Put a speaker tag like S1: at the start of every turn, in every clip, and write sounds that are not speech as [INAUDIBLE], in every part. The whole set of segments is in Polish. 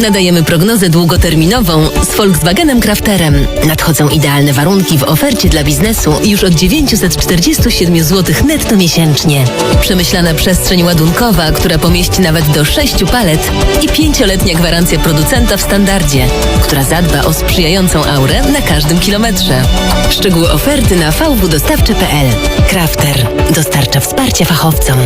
S1: Nadajemy prognozę długoterminową z Volkswagenem Crafterem. Nadchodzą idealne warunki w ofercie dla biznesu już od 947 zł netto miesięcznie. Przemyślana przestrzeń ładunkowa, która pomieści nawet do 6 palet i pięcioletnia gwarancja producenta w standardzie, która zadba o sprzyjającą aurę na każdym kilometrze. Szczegóły oferty na vwdostawcze.pl. Crafter dostarcza wsparcia fachowcom.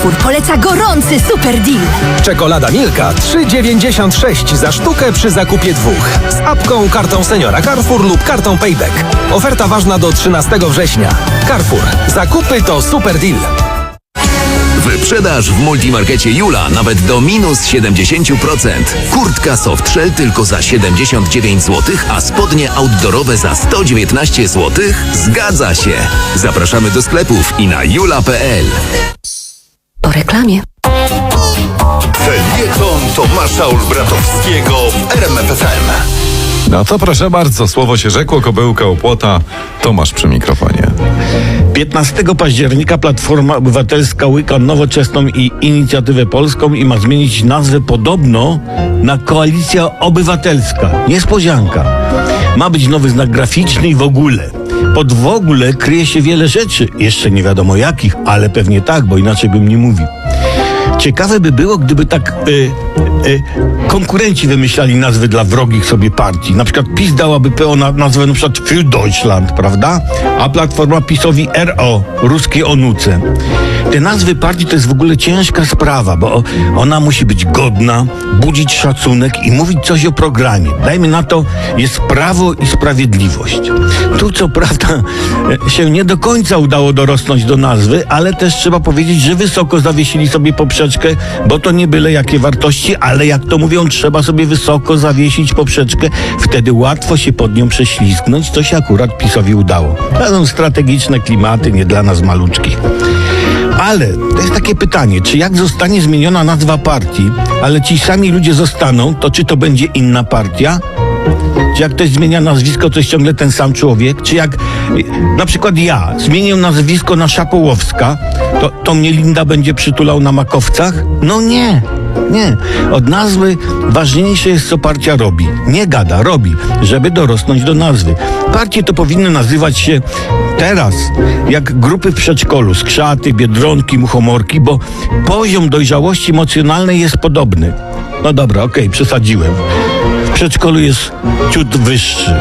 S2: Carrefour poleca gorący super deal.
S3: Czekolada Milka 3,96 za sztukę przy zakupie dwóch. Z apką, kartą seniora Carrefour lub kartą Payback. Oferta ważna do 13 września. Carrefour. Zakupy to super deal.
S4: Wyprzedaż w multimarkecie Jula nawet do minus 70%. Kurtka Softshell tylko za 79 zł, a spodnie outdoorowe za 119 zł? Zgadza się! Zapraszamy do sklepów i na jula.pl.
S1: Reklamie.
S5: Felieton Tomasza Olbratowskiego w RMFFM.
S6: No to proszę bardzo, słowo się rzekło, kobyłka opłota, Tomasz przy mikrofonie.
S7: 15 października Platforma Obywatelska łyka nowoczesną i inicjatywę polską i ma zmienić nazwę podobno na Koalicja Obywatelska. Niespodzianka. Ma być nowy znak graficzny i w ogóle. Pod w ogóle kryje się wiele rzeczy. Jeszcze nie wiadomo jakich, ale pewnie tak, bo inaczej bym nie mówił. Ciekawe by było, gdyby tak y, y, konkurenci wymyślali nazwy dla wrogich sobie partii. Na przykład PiS dałaby PO na nazwę na przykład Für Deutschland, prawda? A Platforma PiSowi RO, ruskie onuce. Te nazwy partii to jest w ogóle ciężka sprawa, bo ona musi być godna, budzić szacunek i mówić coś o programie. Dajmy na to, jest prawo i sprawiedliwość. Tu co prawda e, się nie do końca udało dorosnąć do nazwy, ale też trzeba powiedzieć, że wysoko zawiesili sobie poprzeczkę, bo to nie byle jakie wartości, ale jak to mówią, trzeba sobie wysoko zawiesić poprzeczkę, wtedy łatwo się pod nią prześlizgnąć, co się akurat PiSowi udało. To są strategiczne klimaty, nie dla nas maluczki. Ale to jest takie pytanie, czy jak zostanie zmieniona nazwa partii, ale ci sami ludzie zostaną, to czy to będzie inna partia? Czy jak ktoś zmienia nazwisko, to jest ciągle ten sam człowiek? Czy jak na przykład ja zmienię nazwisko na Szapołowska, to, to mnie Linda będzie przytulał na makowcach? No nie. Nie. Od nazwy ważniejsze jest, co partia robi. Nie gada, robi, żeby dorosnąć do nazwy. Partie to powinny nazywać się teraz, jak grupy w przedszkolu, skrzaty, biedronki, muchomorki, bo poziom dojrzałości emocjonalnej jest podobny. No dobra, okej, przesadziłem. Przedszkolu jest ciut wyższy.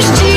S8: just.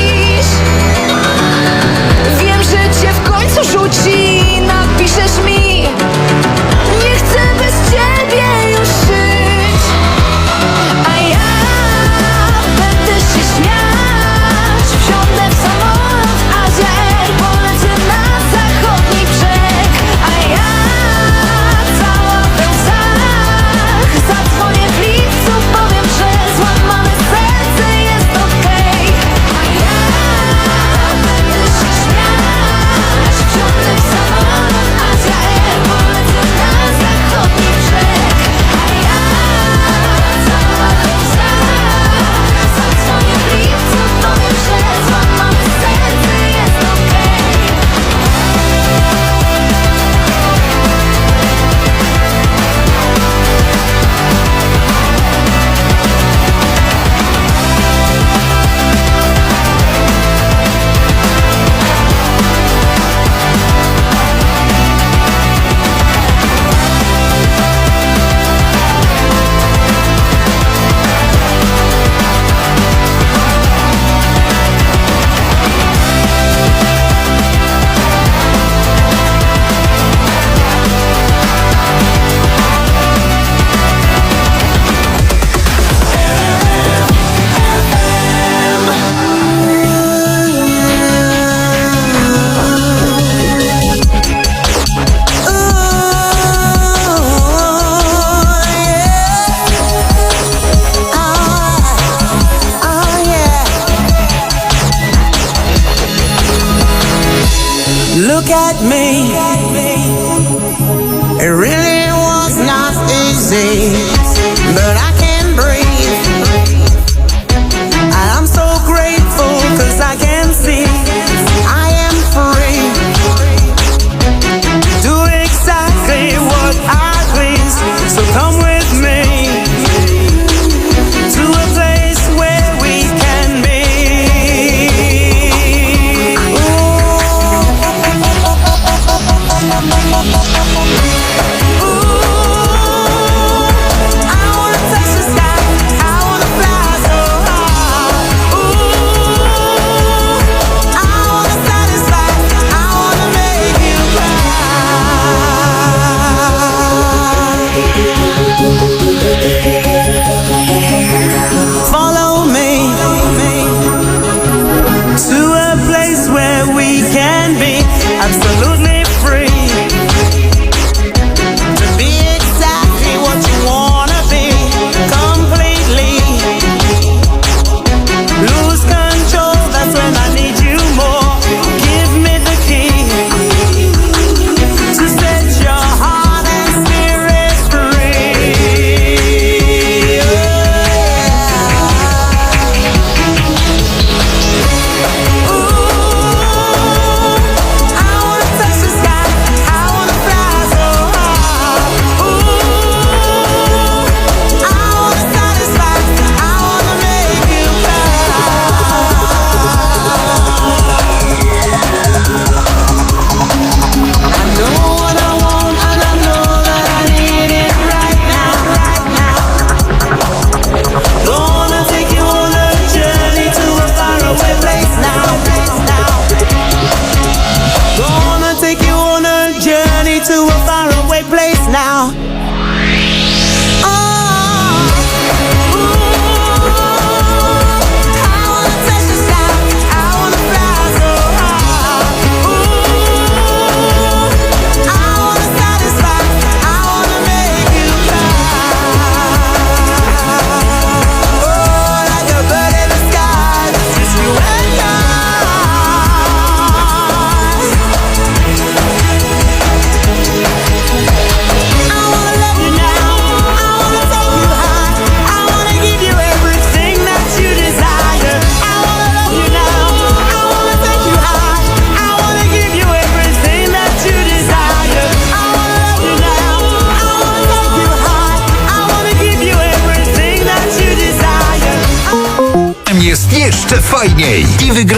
S9: Look at me.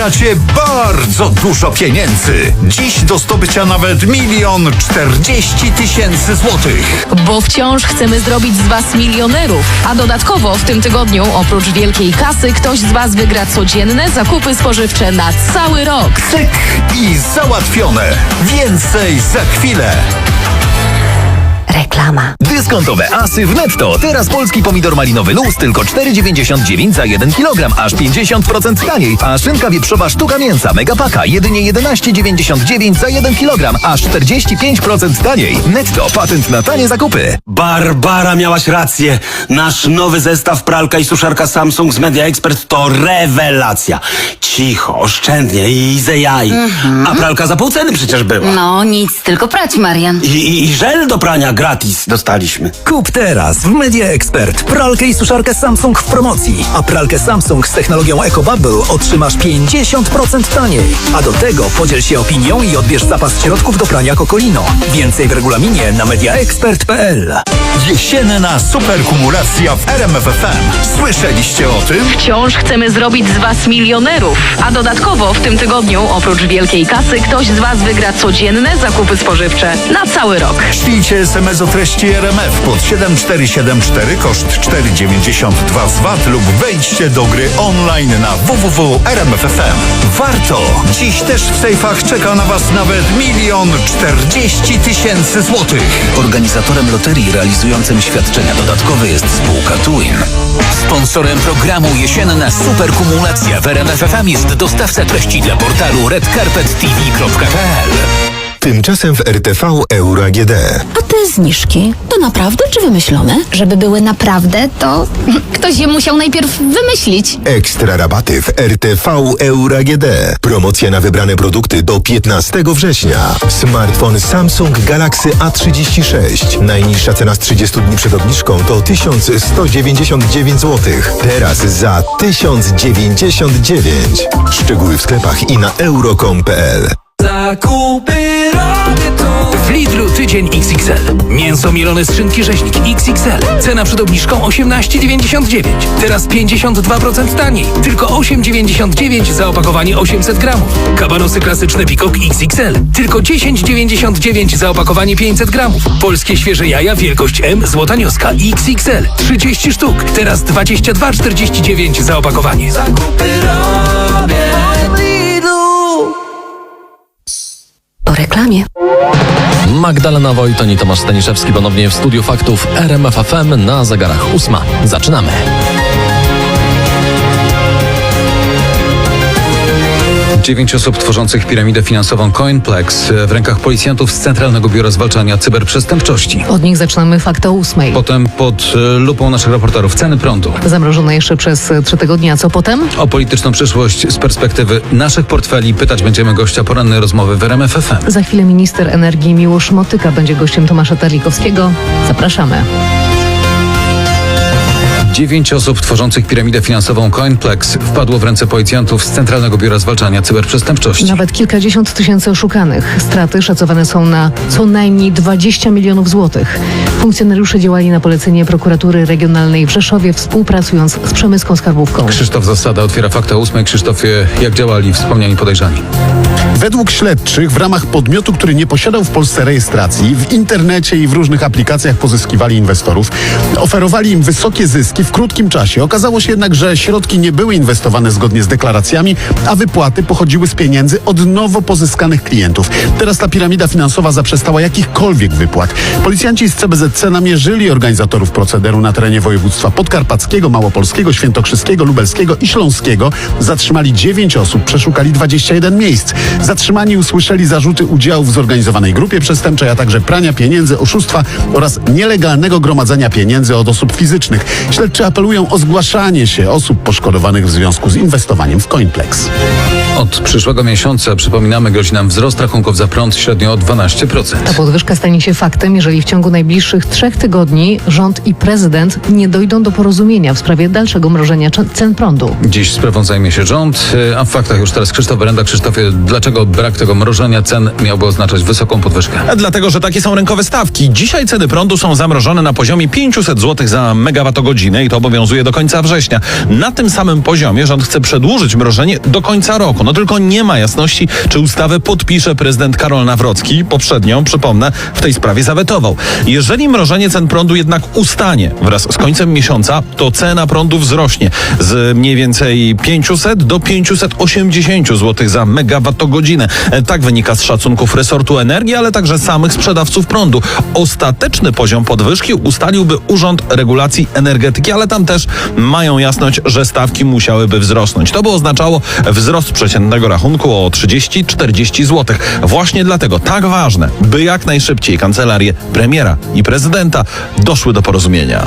S5: Wygracie bardzo dużo pieniędzy. Dziś do zdobycia nawet milion czterdzieści tysięcy złotych.
S10: Bo wciąż chcemy zrobić z Was milionerów. A dodatkowo w tym tygodniu, oprócz wielkiej kasy, ktoś z Was wygra codzienne zakupy spożywcze na cały rok.
S5: Cyk i załatwione. Więcej za chwilę.
S2: Reklama.
S4: Dyskontowe asy w netto. Teraz polski pomidor malinowy luz tylko 4,99 za 1 kg, aż 50% taniej. A szynka wieprzowa sztuka mięsa megapaka jedynie 11,99 za 1 kg, aż 45% taniej. Netto patent na tanie zakupy.
S11: Barbara, miałaś rację. Nasz nowy zestaw pralka i suszarka Samsung z Media Expert to rewelacja. Cicho, oszczędnie i ze jaj. A pralka za pół ceny przecież była.
S2: No, nic, tylko prać, Marian.
S11: I, i, I żel do prania gratis dostaliśmy.
S3: Kup teraz w Media Expert pralkę i suszarkę Samsung w promocji, a pralkę Samsung z technologią EcoBubble otrzymasz 50% taniej. A do tego podziel się opinią i odbierz zapas środków do prania Kokolino. Więcej w regulaminie na mediaexpert.pl.
S5: Jesienna superkumulacja w RMFFM. Słyszeliście o tym?
S10: Wciąż chcemy zrobić z Was milionerów. A dodatkowo w tym tygodniu, oprócz wielkiej kasy, ktoś z Was wygra codzienne zakupy spożywcze na cały rok.
S5: Ślijcie SMS o treści RMF pod 7474 koszt 4,92 z VAT lub wejdźcie do gry online na www.rmf.fm. Warto! Dziś też w sejfach czeka na Was nawet milion czterdzieści tysięcy złotych.
S4: Organizatorem loterii realizującym świadczenia dodatkowe jest spółka Twin. Sponsorem programu Jesienna Superkumulacja w RMFFM jest dostawca treści dla portalu redcarpettv.pl.
S12: Tymczasem w RTV Euro AGD.
S1: A te zniżki to naprawdę czy wymyślone?
S2: Żeby były naprawdę, to [LAUGHS] ktoś je musiał najpierw wymyślić.
S12: Ekstra rabaty w RTV Euro AGD. Promocja na wybrane produkty do 15 września. Smartfon Samsung Galaxy A36. Najniższa cena z 30 dni przed obniżką to 1199 zł. Teraz za 1099. Szczegóły w sklepach i na euro.com.pl.
S9: Zakupy robię tu
S4: W Lidlu tydzień XXL. Mięso mielone z szynki rzeźnik XXL. Cena przed obniżką 18,99. Teraz 52% taniej. Tylko 8,99 za opakowanie 800 gramów. Kabanosy klasyczne Pikok XXL. Tylko 10,99 za opakowanie 500 gramów. Polskie świeże jaja wielkość M złota nioska XXL. 30 sztuk. Teraz 22,49 za opakowanie.
S9: Zakupy robię
S1: reklamie.
S13: Magdalena Wojton i Tomasz Staniszewski ponownie w studiu faktów RMF FM na zegarach ósma. Zaczynamy.
S14: Dziewięć osób tworzących piramidę finansową Coinplex w rękach policjantów z Centralnego Biura Zwalczania Cyberprzestępczości.
S10: Od nich zaczynamy fakt o ósmej.
S14: Potem pod e, lupą naszych reporterów ceny prądu.
S10: Zamrożone jeszcze przez e, trzy tygodnie, a co potem?
S14: O polityczną przyszłość z perspektywy naszych portfeli pytać będziemy gościa porannej rozmowy w RMF FM.
S10: Za chwilę minister energii Miłosz Motyka będzie gościem Tomasza Terlikowskiego. Zapraszamy.
S14: Dziewięć osób tworzących piramidę finansową Coinplex wpadło w ręce policjantów z Centralnego Biura Zwalczania Cyberprzestępczości.
S10: Nawet kilkadziesiąt tysięcy oszukanych. Straty szacowane są na co najmniej 20 milionów złotych. Funkcjonariusze działali na polecenie prokuratury regionalnej w Rzeszowie, współpracując z przemyską skarbówką.
S14: Krzysztof Zasada otwiera fakta ósmej. Krzysztofie, jak działali wspomniani podejrzani?
S15: Według śledczych w ramach podmiotu, który nie posiadał w Polsce rejestracji, w internecie i w różnych aplikacjach pozyskiwali inwestorów, oferowali im wysokie zyski w krótkim czasie. Okazało się jednak, że środki nie były inwestowane zgodnie z deklaracjami, a wypłaty pochodziły z pieniędzy od nowo pozyskanych klientów. Teraz ta piramida finansowa zaprzestała jakichkolwiek wypłat. Policjanci z CBZC namierzyli organizatorów procederu na terenie województwa podkarpackiego, małopolskiego, świętokrzyskiego, lubelskiego i śląskiego. Zatrzymali 9 osób, przeszukali 21 miejsc. Zatrzymani usłyszeli zarzuty udziału w zorganizowanej grupie przestępczej, a także prania pieniędzy, oszustwa oraz nielegalnego gromadzenia pieniędzy od osób fizycznych. Śledczy apelują o zgłaszanie się osób poszkodowanych w związku z inwestowaniem w Coinplex.
S14: Od przyszłego miesiąca, przypominamy, grozi nam wzrost rachunków za prąd średnio o 12%.
S10: Ta podwyżka stanie się faktem, jeżeli w ciągu najbliższych trzech tygodni rząd i prezydent nie dojdą do porozumienia w sprawie dalszego mrożenia cen prądu.
S14: Dziś sprawą zajmie się rząd, a w faktach już teraz Krzysztof Berenda. Krzysztofie, dlaczego brak tego mrożenia cen miałby oznaczać wysoką podwyżkę?
S6: Dlatego, że takie są rynkowe stawki. Dzisiaj ceny prądu są zamrożone na poziomie 500 zł za megawattogodzinę i to obowiązuje do końca września. Na tym samym poziomie rząd chce przedłużyć mrożenie do końca roku. No tylko nie ma jasności, czy ustawę podpisze prezydent Karol Nawrocki. Poprzednią, przypomnę, w tej sprawie zawetował. Jeżeli mrożenie cen prądu jednak ustanie wraz z końcem miesiąca, to cena prądu wzrośnie z mniej więcej 500 do 580 zł za megawattogodzinę. Tak wynika z szacunków resortu energii, ale także samych sprzedawców prądu. Ostateczny poziom podwyżki ustaliłby Urząd Regulacji Energetyki, ale tam też mają jasność, że stawki musiałyby wzrosnąć. To by oznaczało wzrost przeciętnego rachunku o 30-40 zł. Właśnie dlatego tak ważne, by jak najszybciej kancelarie premiera i prezydenta doszły do porozumienia.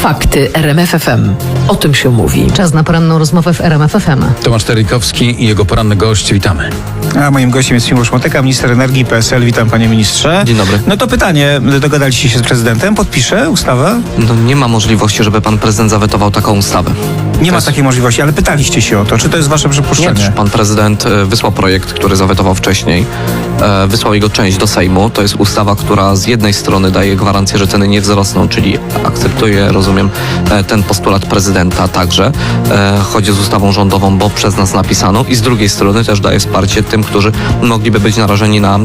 S1: Fakty RMFFM. O tym się mówi.
S10: Czas na poranną rozmowę w RMF FM.
S14: Tomasz Terlikowski i jego poranny gość, witamy.
S16: A moim gościem jest Miłosz Motyka, minister energii PSL. Witam panie ministrze.
S17: Dzień dobry.
S16: No to pytanie, dogadaliście się z prezydentem, podpisze ustawę?
S17: No, nie ma możliwości, żeby pan prezydent zawetował taką ustawę.
S16: Nie ma takiej możliwości, ale pytaliście się o to. Czy to jest wasze
S17: Nie,
S16: przypuszczenie?
S17: przecież pan prezydent e, wysłał projekt, który zawetował wcześniej. E, Wysłał jego część do Sejmu. To jest ustawa, która z jednej strony daje gwarancję, że ceny nie wzrosną, czyli akceptuje, rozumiem, e, ten postulat prezydenta także. E, Chodzi z ustawą rządową, bo przez nas napisaną. I z drugiej strony też daje wsparcie tym, którzy mogliby być narażeni na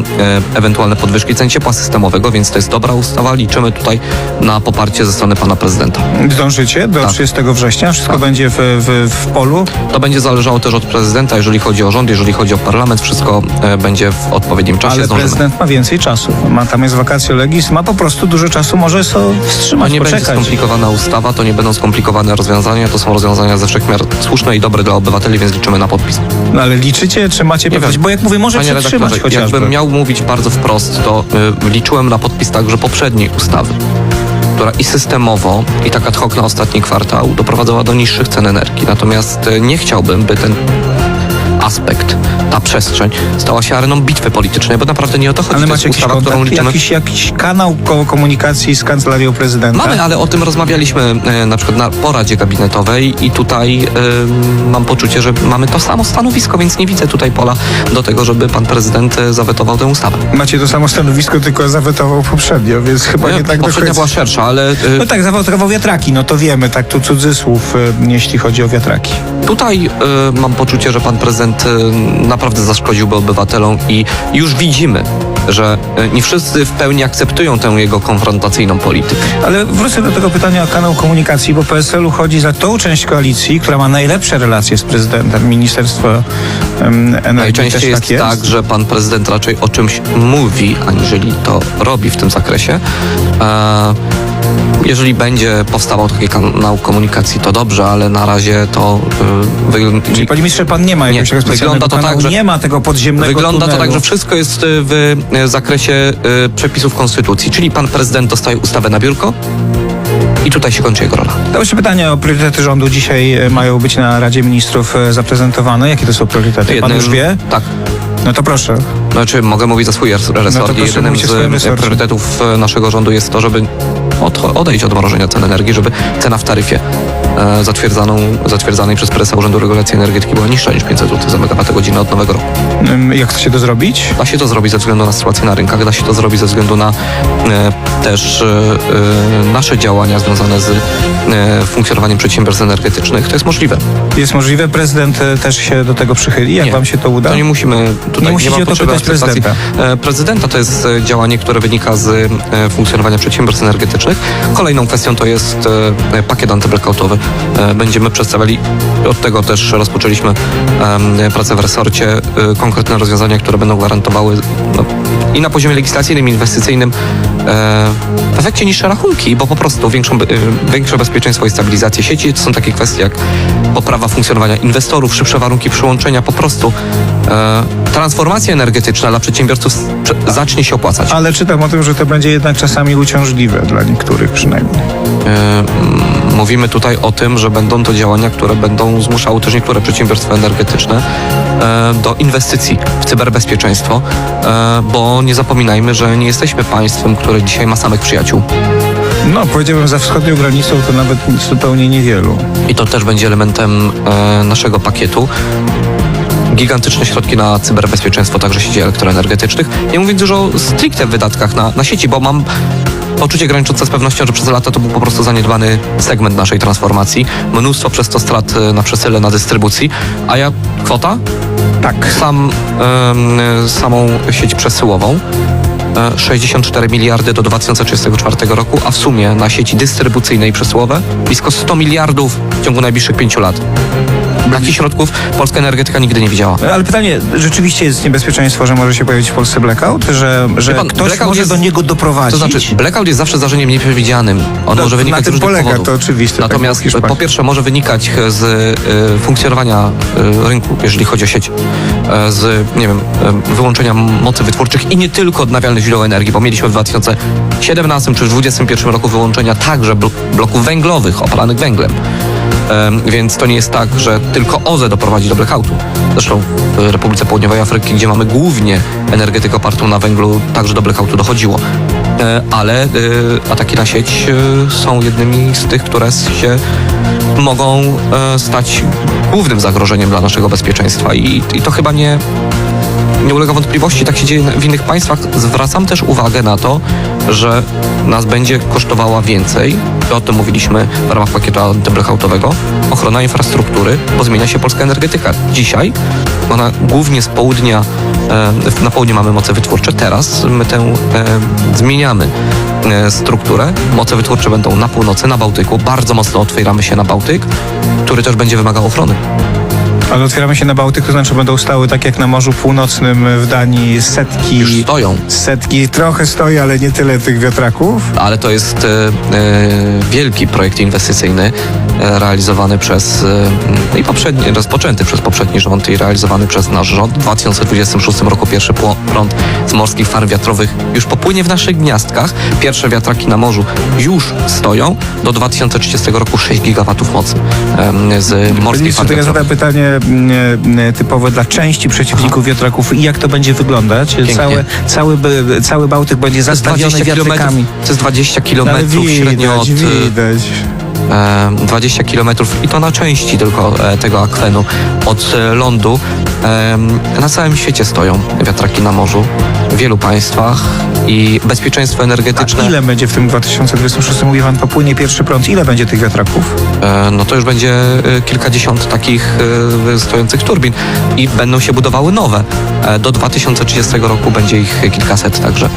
S17: ewentualne podwyżki cen ciepła systemowego, więc to jest dobra ustawa. Liczymy tutaj na poparcie ze strony pana prezydenta.
S16: Dążycie do
S17: Tak.
S16: 30 września? Wszystko będzie w, w, w polu?
S17: To będzie zależało też od prezydenta, jeżeli chodzi o rząd, jeżeli chodzi o parlament, wszystko będzie w odpowiednim odpowiednim czasie
S16: Ale
S17: zdążymy.
S16: prezydent ma więcej czasu. Ma, tam jest vacatio legis, ma po prostu dużo czasu, może sobie
S17: To
S16: wstrzymać,
S17: nie będzie
S16: poczekać.
S17: skomplikowana ustawa, to nie będą skomplikowane rozwiązania, to są rozwiązania ze wszechmiar słuszne i dobre dla obywateli, więc liczymy na podpis.
S16: No ale liczycie, czy macie
S17: Nie
S16: pewność? Bo jak mówię, może
S17: Panie
S16: przetrzymać
S17: redaktorze,
S16: chociażby.
S17: Jakbym miał mówić bardzo wprost, to y, liczyłem na podpis także poprzedniej ustawy, która i systemowo, i tak ad hoc na ostatni kwartał doprowadzała do niższych cen energii. Natomiast y, nie chciałbym, by ten aspekt, ta przestrzeń stała się areną bitwy politycznej, bo naprawdę nie o to chodzi.
S16: Ale
S17: to
S16: macie jakiś
S17: ustawa, którą
S16: kontakt,
S17: liczymy
S16: jakiś, jakiś kanał ko- komunikacji z kancelarią prezydenta?
S17: Mamy, ale o tym rozmawialiśmy e, na przykład na poradzie gabinetowej i tutaj e, mam poczucie, że mamy to samo stanowisko, więc nie widzę tutaj pola do tego, żeby pan prezydent e, zawetował tę ustawę.
S16: Macie to samo stanowisko, tylko zawetował poprzednio, więc chyba nie, tak do końca.
S17: była szersza, ale e,
S16: No tak, zawetował wiatraki, no to wiemy, tak tu cudzysłów, e, jeśli chodzi o wiatraki.
S17: tutaj e, mam poczucie, że pan prezydent e, naprawdę zaszkodziłby obywatelom i już widzimy, że e, nie wszyscy w pełni akceptują tę jego konfrontacyjną politykę.
S16: Ale wrócę do tego pytania o kanał komunikacji, bo PSL uchodzi za tą część koalicji, która ma najlepsze relacje z prezydentem. Ministerstwo Energii
S17: Najczęściej
S16: też
S17: jest,
S16: tak jest.
S17: tak, że pan prezydent raczej o czymś mówi, aniżeli to robi w tym zakresie. E, jeżeli będzie powstawał taki kanał komunikacji, to dobrze, ale na razie to y, wygląda.
S16: Czyli panie ministrze, pan nie ma jakiegoś
S17: Nie, wygląda to tak, że-
S16: nie ma tego podziemnego
S17: Wygląda to
S16: tunelu.
S17: tak, że wszystko jest y, w y, zakresie y, przepisów konstytucji, czyli pan prezydent dostaje ustawę na biurko i tutaj się kończy jego rola.
S16: To jeszcze pytanie o priorytety rządu. Dzisiaj mają być na Radzie Ministrów zaprezentowane. Jakie to są priorytety? Pan
S17: Jednym-
S16: już wie?
S17: Tak.
S16: No to proszę.
S17: Znaczy, mogę mówić za swój res- resort.
S16: No to proszę, mówcie
S17: z priorytetów naszego rządu jest to, żeby odejść od mrożenia cen energii, żeby cena w taryfie zatwierdzaną, zatwierdzanej przez prezesa Urzędu Regulacji Energetyki była niższa niż 500 zł za megawattogodzinę od nowego roku.
S16: Jak chcecie to zrobić?
S17: Da się to zrobić ze względu na sytuację na rynkach, da się to zrobić ze względu na e, też e, e, nasze działania związane z e, funkcjonowaniem przedsiębiorstw energetycznych. To jest możliwe.
S16: Jest możliwe, prezydent e, też się do tego przychyli. Jak
S17: Nie.
S16: wam się to uda?
S17: To nie musimy tutaj
S16: Nie musicie
S17: ma
S16: o to pytać prezydenta.
S17: E, Prezydenta to jest e, działanie, które wynika z e, funkcjonowania przedsiębiorstw energetycznych. Kolejną kwestią to jest e, pakiet antyblackoutowy. E, Będziemy przedstawiali, od tego też rozpoczęliśmy pracę w resorcie, e, konkretne rozwiązania, które będą gwarantowały no, i na poziomie legislacyjnym, inwestycyjnym e, w efekcie niższe rachunki, bo po prostu większą, większe bezpieczeństwo i stabilizację sieci. To są takie kwestie jak poprawa funkcjonowania inwestorów, szybsze warunki przyłączenia, po prostu transformacja energetyczna dla przedsiębiorców zacznie się opłacać.
S16: Ale czytam o tym, że to będzie jednak czasami uciążliwe dla niektórych przynajmniej.
S17: Mm, Mówimy tutaj o tym, że będą to działania, które będą zmuszały też niektóre przedsiębiorstwa energetyczne e, do inwestycji w cyberbezpieczeństwo, e, bo nie zapominajmy, że nie jesteśmy państwem, które dzisiaj ma samych przyjaciół.
S16: No, powiedziałbym, za wschodnią granicą to nawet zupełnie niewielu.
S17: I to też będzie elementem e, naszego pakietu. Gigantyczne środki na cyberbezpieczeństwo także sieci elektroenergetycznych. Nie mówiąc już o stricte wydatkach na, na sieci, bo mam poczucie graniczące z pewnością, że przez lata to był po prostu zaniedbany segment naszej transformacji. Mnóstwo przez to strat e, na przesyle, na dystrybucji. A ja kwota?
S16: Tak.
S17: Sam, samą sieć przesyłową. e, 64 miliardy do 2034 roku, a w sumie na sieci dystrybucyjne i przesyłowe blisko 100 miliardów w ciągu najbliższych pięciu lat. Takich środków polska energetyka nigdy nie widziała.
S16: Ale pytanie, rzeczywiście jest niebezpieczeństwo, że może się pojawić w Polsce blackout? Że, że
S17: pan,
S16: ktoś
S17: blackout
S16: może
S17: jest-
S16: do niego doprowadzić?
S17: To znaczy, blackout jest zawsze zdarzeniem nieprzewidzianym. On
S16: No,
S17: może
S16: na
S17: wynikać z
S16: tym
S17: różnych
S16: polega
S17: powodów.
S16: to oczywiste, tak
S17: Natomiast
S16: Hiszpanii.
S17: po pierwsze może wynikać z y, funkcjonowania y, rynku, jeżeli chodzi o sieć, y, z nie wiem, wyłączenia mocy wytwórczych i nie tylko odnawialnych źródeł energii, bo mieliśmy w 2017 czy w 2021 roku wyłączenia także blo- bloków węglowych opalanych węglem. Więc to nie jest tak, że tylko OZE doprowadzi do blackoutu. Zresztą w Republice Południowej Afryki, gdzie mamy głównie energetykę opartą na węglu, także do blackoutu dochodziło. E, Ale e, ataki na sieć e, są jednymi z tych, które się mogą stać głównym zagrożeniem dla naszego bezpieczeństwa i, i to chyba nie, nie ulega wątpliwości, tak się dzieje w innych państwach. Zwracam też uwagę na to, że nas będzie kosztowała więcej, o tym mówiliśmy w ramach pakietu antyblackoutovego, ochrona infrastruktury, bo zmienia się polska energetyka. Dzisiaj ona głównie z południa, e, na południe mamy moce wytwórcze, teraz my tę e, zmieniamy e, strukturę. Moce wytwórcze będą na północy, na Bałtyku, bardzo mocno otwieramy się na Bałtyk, który też będzie wymagał ochrony.
S16: Ale otwieramy się na Bałtyk, to znaczy będą stały tak jak na Morzu Północnym w Danii setki...
S17: Już stoją.
S16: Setki, trochę stoi, ale nie tyle tych wiatraków.
S17: Ale to jest e, e, wielki projekt inwestycyjny e, realizowany przez i poprzedni, rozpoczęty przez poprzedni rząd i realizowany przez nasz rząd. W 2026 roku pierwszy prąd z morskich farm wiatrowych już popłynie w naszych gniazdkach. Pierwsze wiatraki na morzu już stoją. Do 2030 roku 6 gigawatów mocy z morskich farm wiatrowych.
S16: pytanie typowe dla części przeciwników wiatraków i jak to będzie wyglądać?
S17: Pięknie.
S16: Cały, cały, cały Bałtyk będzie zastawiony
S17: 20
S16: wiatrakami.
S17: to jest 20
S16: Ale
S17: kilometrów średnio od...
S16: widać, widać.
S17: e, 20 kilometrów i to na części tylko e, tego akwenu od e, lądu. E, na całym świecie stoją wiatraki na morzu, w wielu państwach i bezpieczeństwo energetyczne.
S16: A ile będzie w tym 2026, mówi pan, popłynie pierwszy prąd? Ile będzie tych wiatraków?
S17: E, no to już będzie e, kilkadziesiąt takich e, stojących turbin i będą się budowały nowe. E, Do 2030 roku będzie ich kilkaset także.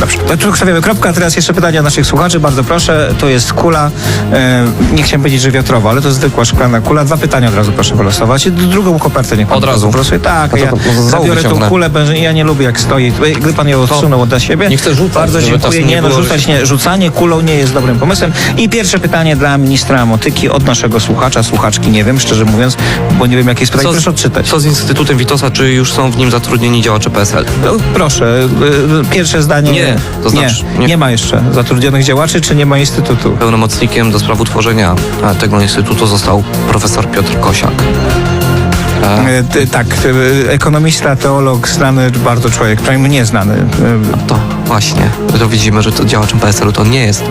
S16: Dobrze, to tu stawiamy kropkę, a teraz jeszcze pytania naszych słuchaczy, bardzo proszę. To jest kula, e, nie chciałem powiedzieć, że wiatrowa, ale to zwykła szklana kula. Dwa pytania od razu proszę wylosować. I drugą kopertę niech pan
S17: Od razu?
S16: wylosuje. Tak,
S17: No
S16: ja zabiorę tą kulę, bo ja nie lubię jak stoi. Gdy pan ją odsunął dla siebie.
S17: nie chcę rzucać,
S16: Bardzo dziękuję.
S17: nie
S16: Nie, no rzucać nie. Rzucanie kulą nie jest dobrym pomysłem. I pierwsze pytanie dla ministra Motyki od naszego słuchacza, słuchaczki, nie wiem, szczerze mówiąc, bo nie wiem jakie jest pytanie. Proszę odczytać.
S17: Co z Instytutem Witosa, czy już są w nim zatrudnieni działacze PSL?
S16: No, proszę, y, pierwsze zdanie.
S17: Nie, to znaczy-
S16: nie,
S17: nie.
S16: nie ma jeszcze zatrudnionych działaczy, czy nie ma instytutu?
S17: Pełnomocnikiem do spraw utworzenia tego instytutu został profesor Piotr Kosiak.
S16: E, tak, e, ekonomista, teolog, znany bardzo człowiek, przynajmniej nieznany. E,
S17: To właśnie, to widzimy, że to działaczem PSL-u to nie jest,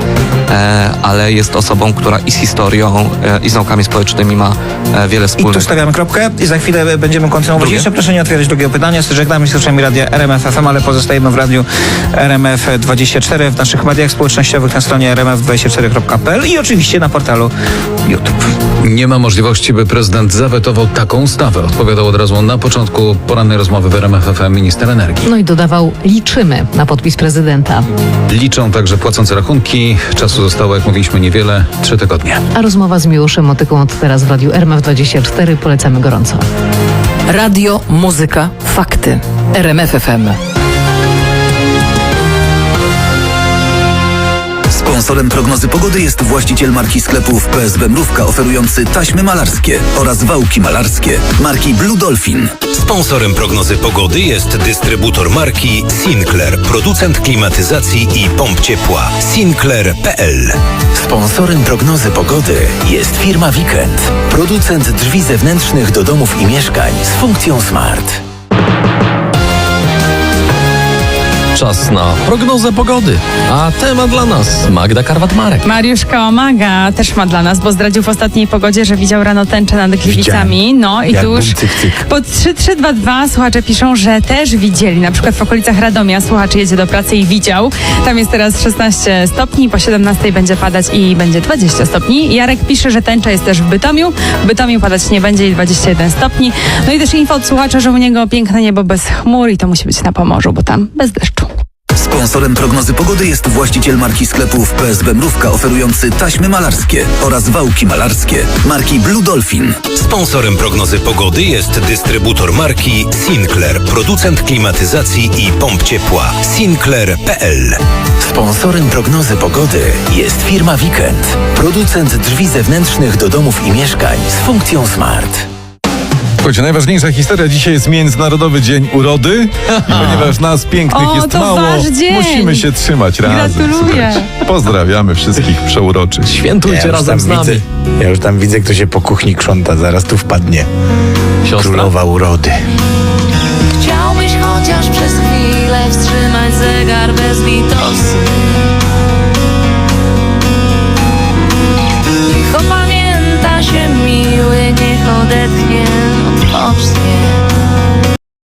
S17: e, ale jest osobą, która i z historią, e, i z naukami społecznymi ma e, wiele
S16: I tu
S17: wspólnych.
S16: stawiamy kropkę i za chwilę będziemy kontynuować.
S17: Drugie?
S16: Jeszcze proszę nie otwierać drugiego pytania. Żegnamy się z słuchaczami radia RMF FM, ale pozostajemy w radiu RMF24 w naszych mediach społecznościowych na stronie rmf24.pl i oczywiście na portalu YouTube.
S14: Nie ma możliwości, by prezydent zawetował taką ustawę. Odpowiadał od razu na początku porannej rozmowy w RMF FM minister energii.
S10: No i dodawał, liczymy na podpis prezydenta.
S14: Liczą także płacące rachunki. Czasu zostało, jak mówiliśmy, niewiele. Trzy tygodnie.
S10: A rozmowa z Miłoszem Motyką od teraz w Radiu RMF24 polecamy gorąco.
S1: Radio, muzyka, fakty. RMF FM.
S4: Sponsorem prognozy pogody jest właściciel marki sklepów PSB Mrówka oferujący taśmy malarskie oraz wałki malarskie marki Blue Dolphin.
S18: Sponsorem prognozy pogody jest dystrybutor marki Sinclair, producent klimatyzacji i pomp ciepła. Sinclair.pl
S4: Sponsorem prognozy pogody jest firma Weekend, producent drzwi zewnętrznych do domów i mieszkań z funkcją smart.
S13: Czas na prognozę pogody. A temat dla nas Magda Karwat-Marek.
S19: Mariusz Kałamaga też ma dla nas, bo zdradził w ostatniej pogodzie, że widział rano tęczę nad Gliwicami. No i
S7: Jak
S19: tu już
S7: cyk, cyk.
S19: po 3322 słuchacze piszą, że też widzieli. Na przykład w okolicach Radomia słuchacz jedzie do pracy i widział. Tam jest teraz 16 stopni, po 17 będzie padać i będzie 20 stopni. Jarek pisze, że tęcza jest też w Bytomiu. W Bytomiu padać nie będzie i 21 stopni. No i też info od słuchacza, że u niego piękne niebo bez chmur i to musi być na Pomorzu, bo tam bez deszczu.
S4: Sponsorem prognozy pogody jest właściciel marki sklepów PSB Mrówka oferujący taśmy malarskie oraz wałki malarskie marki Blue Dolphin.
S18: Sponsorem prognozy pogody jest dystrybutor marki Sinclair, producent klimatyzacji i pomp ciepła. Sinclair.pl
S4: Sponsorem prognozy pogody jest firma Weekend, producent drzwi zewnętrznych do domów i mieszkań z funkcją smart.
S6: Słuchajcie, najważniejsza historia dzisiaj jest Międzynarodowy Dzień Urody. I ponieważ nas pięknych
S19: O,
S6: jest
S19: to
S6: mało,
S19: wasz dzień.
S6: musimy się trzymać razem.
S19: Gratuluję.
S6: Pozdrawiamy wszystkich przeuroczych.
S13: Świętujcie już razem tam z nami.
S7: Widzę, ja już tam widzę, kto się po kuchni krząta. Zaraz tu wpadnie.
S13: Siostra.
S7: Królowa urody.
S8: Chciałbyś chociaż przez chwilę wstrzymać zegar bez litosy Niech opamięta się miły, niech odetchnie 없게